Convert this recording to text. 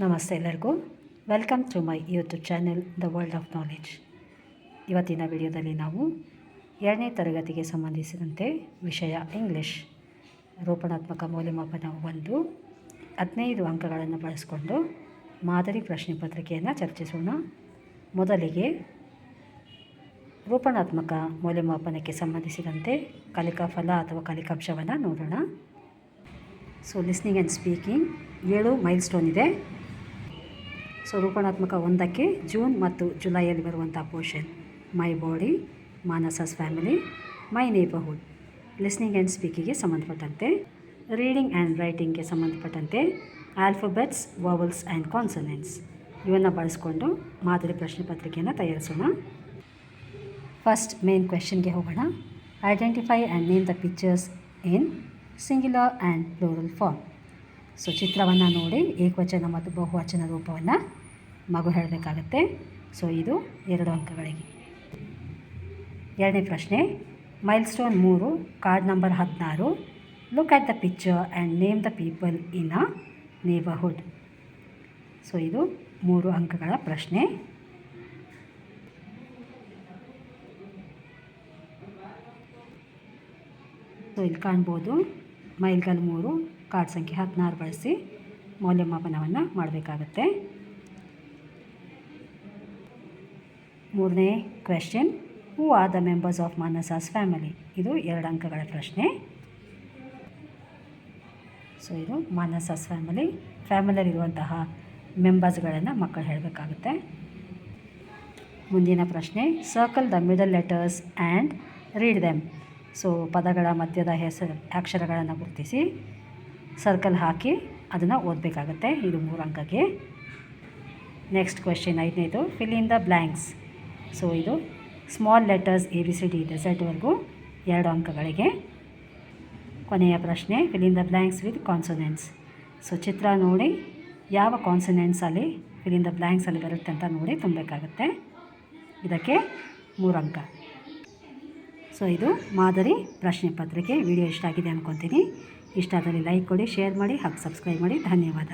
ನಮಸ್ತೆ ಎಲ್ಲರಿಗೂ. Welcome to my YouTube channel the world of knowledge ಇವತ್ತಿನ ವಿಡಿಯೋದಲ್ಲಿ ನಾವು ಎರಡನೇ ತರಗತಿಗೆ ಸಂಬಂಧಿಸಿದಂತೆ ವಿಷಯ ಇಂಗ್ಲಿಷ್ ರೂಪಣಾತ್ಮಕ ಮೌಲ್ಯಮಾಪನ ಒಂದು, ಹದಿನೈದು ಅಂಕಗಳನ್ನು ಬಳಸಿಕೊಂಡು ಮಾದರಿ ಪ್ರಶ್ನೆ ಪತ್ರಿಕೆಯನ್ನು ಚರ್ಚಿಸೋಣ. ಮೊದಲಿಗೆ ರೂಪಣಾತ್ಮಕ ಮೌಲ್ಯಮಾಪನಕ್ಕೆ ಸಂಬಂಧಿಸಿದಂತೆ ಕಲಿಕಾ ಫಲ ಅಥವಾ ಕಲಿಕಾಂಶವನ್ನು ನೋಡೋಣ. ಸೊ ಲಿಸ್ನಿಂಗ್ ಆ್ಯಂಡ್ ಸ್ಪೀಕಿಂಗ್ ಏಳು ಮೈಲ್ ಸ್ಟೋನ್ ಇದೆ. ಸೊ ರೂಪಣಾತ್ಮಕ ಒಂದಕ್ಕೆ ಜೂನ್ ಮತ್ತು ಜುಲೈಯಲ್ಲಿ ಬರುವಂಥ portion my body, Manasa's family, my neighbourhood. Listening and ಸ್ಪೀಕಿಗೆ ಸಂಬಂಧಪಟ್ಟಂತೆ, ರೀಡಿಂಗ್ ಆ್ಯಂಡ್ ರೈಟಿಂಗ್ಗೆ ಸಂಬಂಧಪಟ್ಟಂತೆ, ಆಲ್ಫಬೆಟ್ಸ್, ವವಲ್ಸ್ ಆ್ಯಂಡ್ ಕಾನ್ಸನೆಂಟ್ಸ್ ಇವನ್ನು ಬಳಸ್ಕೊಂಡು ಮಾದರಿ ಪ್ರಶ್ನೆ ಪತ್ರಿಕೆಯನ್ನು ತಯಾರಿಸೋಣ. ಫಸ್ಟ್ ಮೇನ್ ಕ್ವೆಶನ್ಗೆ ಹೋಗೋಣ. Identify and name the pictures in singular and plural form so ಚಿತ್ರವನ್ನು ನೋಡಿ, ಏಕವಚನ ಮತ್ತು ಬಹುವಚನ ರೂಪವನ್ನು ಮಗು ಹೇಳಬೇಕಾಗತ್ತೆ. ಸೊ, ಇದು ಎರಡು ಅಂಕಗಳಿಗೆ. ಎರಡನೇ ಪ್ರಶ್ನೆ ಮೈಲ್ ಸ್ಟೋನ್ ಮೂರು, ಕಾರ್ಡ್ ನಂಬರ್ ಹದಿನಾರು, look at the picture and name the people in a neighbourhood. So, ಇದು ಮೂರು ಅಂಕಗಳ ಪ್ರಶ್ನೆ. ಸೊ, ಇಲ್ಲಿ ಕಾಣ್ಬೋದು, ಮೈಲ್ಗಲ್ ಮೂರು ಕಾರ್ಡ್ ಸಂಖ್ಯೆ ಹದಿನಾರು ಬಳಸಿ ಮೌಲ್ಯಮಾಪನವನ್ನು ಮಾಡಬೇಕಾಗತ್ತೆ. ಮೂರನೇ question who are the members of Manasa's family ಇದು ಎರಡು ಅಂಕಗಳ ಪ್ರಶ್ನೆ. ಸೊ ಇದು ಮಾನಸಾಸ್ ಫ್ಯಾಮಿಲಿ ಫ್ಯಾಮಿಲಿಯಲ್ಲಿರುವಂತಹ ಮೆಂಬರ್ಸ್ಗಳನ್ನು ಮಕ್ಕಳು ಹೇಳಬೇಕಾಗುತ್ತೆ. ಮುಂದಿನ ಪ್ರಶ್ನೆ circle the middle letters and read them so ಪದಗಳ ಮಧ್ಯದ ಹೆಸರು, ಅಕ್ಷರಗಳನ್ನು ಗುರುತಿಸಿ. ಸರ್ಕಲ್ ಹಾಕಿ ಅದನ್ನು ಓದಬೇಕಾಗತ್ತೆ. ಇದು ಮೂರು ಅಂಕಕ್ಕೆ. ನೆಕ್ಸ್ಟ್ ಕ್ವೆಶನ್ ಐದನೇದು fill in the blanks so ಇದು small letters A B C D ಇದೆ ಎರಡು ಅಂಕಗಳಿಗೆ. ಕೊನೆಯ ಪ್ರಶ್ನೆ fill in the blanks with consonants so ಚಿತ್ರ ನೋಡಿ. ಯಾವ ಕಾನ್ಸನೆಂಟ್ಸಲ್ಲಿ ಫಿಲ್ ಇನ್ ದ ಬ್ಲ್ಯಾಂಕ್ಸಲ್ಲಿ ಬರುತ್ತೆ ಅಂತ ನೋಡಿ ತುಂಬಬೇಕಾಗತ್ತೆ. ಇದಕ್ಕೆ ಮೂರು ಅಂಕ. ಸೊ ಇದು ಮಾದರಿ ಪ್ರಶ್ನೆ ಪತ್ರಿಕೆ. ವಿಡಿಯೋ ಇಷ್ಟ ಆಗಿದೆ ಅಂದ್ಕೊತೀನಿ ಇಷ್ಟ ಆದರೆ ಲೈಕ್ ಕೊಡಿ, ಶೇರ್ ಮಾಡಿ ಹಾಗೂ ಸಬ್ಸ್ಕ್ರೈಬ್ ಮಾಡಿ. ಧನ್ಯವಾದ.